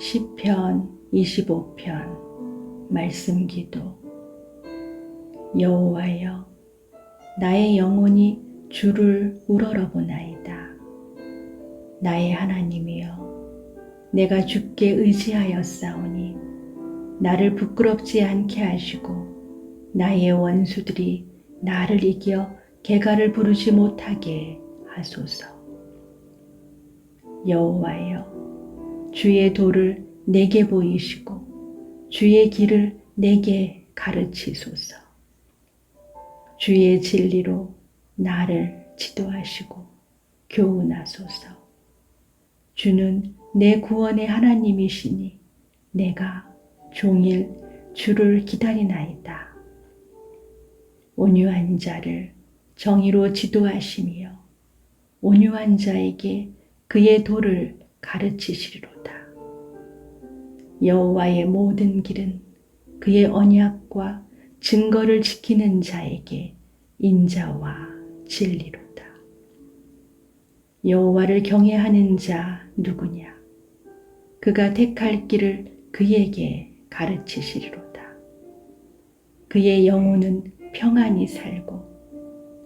시편 25편 말씀 기도. 여호와여 나의 영혼이 주를 우러러보나이다. 나의 하나님이여 내가 주께 의지하였사오니 나를 부끄럽지 않게 하시고 나의 원수들이 나를 이겨 개가를 부르지 못하게 하소서. 여호와여 주의 도를 내게 보이시고 주의 길을 내게 가르치소서. 주의 진리로 나를 지도하시고 교훈하소서. 주는 내 구원의 하나님이시니 내가 종일 주를 기다리나이다. 온유한 자를 정의로 지도하시며 온유한 자에게 그의 도를 가르치시리로다. 여호와의 모든 길은 그의 언약과 증거를 지키는 자에게 인자와 진리로다. 여호와를 경외하는 자 누구냐? 그가 택할 길을 그에게 가르치시리로다. 그의 영혼은 평안히 살고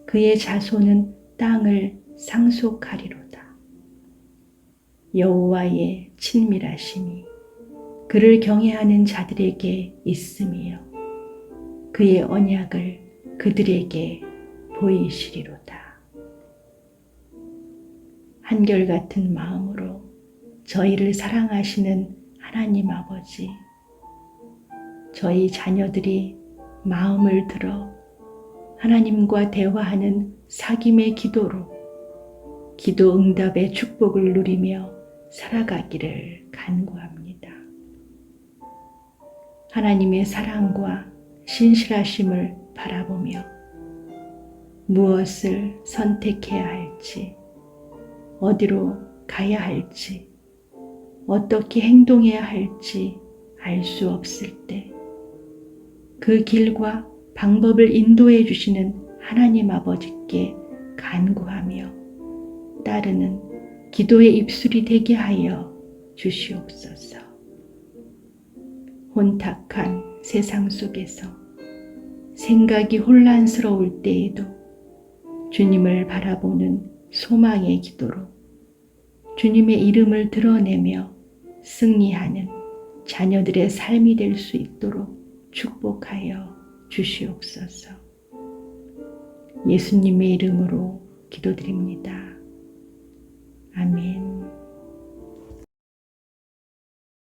그의 자손은 땅을 상속하리로다. 여호와의 친밀하심이 그를 경외하는 자들에게 있음이요 그의 언약을 그들에게 보이시리로다. 한결같은 마음으로 저희를 사랑하시는 하나님 아버지, 저희 자녀들이 마음을 들어 하나님과 대화하는 사김의 기도로 기도 응답의 축복을 누리며 살아가기를 간구합니다. 하나님의 사랑과 신실하심을 바라보며 무엇을 선택해야 할지, 어디로 가야 할지, 어떻게 행동해야 할지 알 수 없을 때, 그 길과 방법을 인도해 주시는 하나님 아버지께 간구하며 따르는 기도의 입술이 되게 하여 주시옵소서. 혼탁한 세상 속에서 생각이 혼란스러울 때에도 주님을 바라보는 소망의 기도로 주님의 이름을 드러내며 승리하는 자녀들의 삶이 될 수 있도록 축복하여 주시옵소서. 예수님의 이름으로 기도드립니다. 아멘.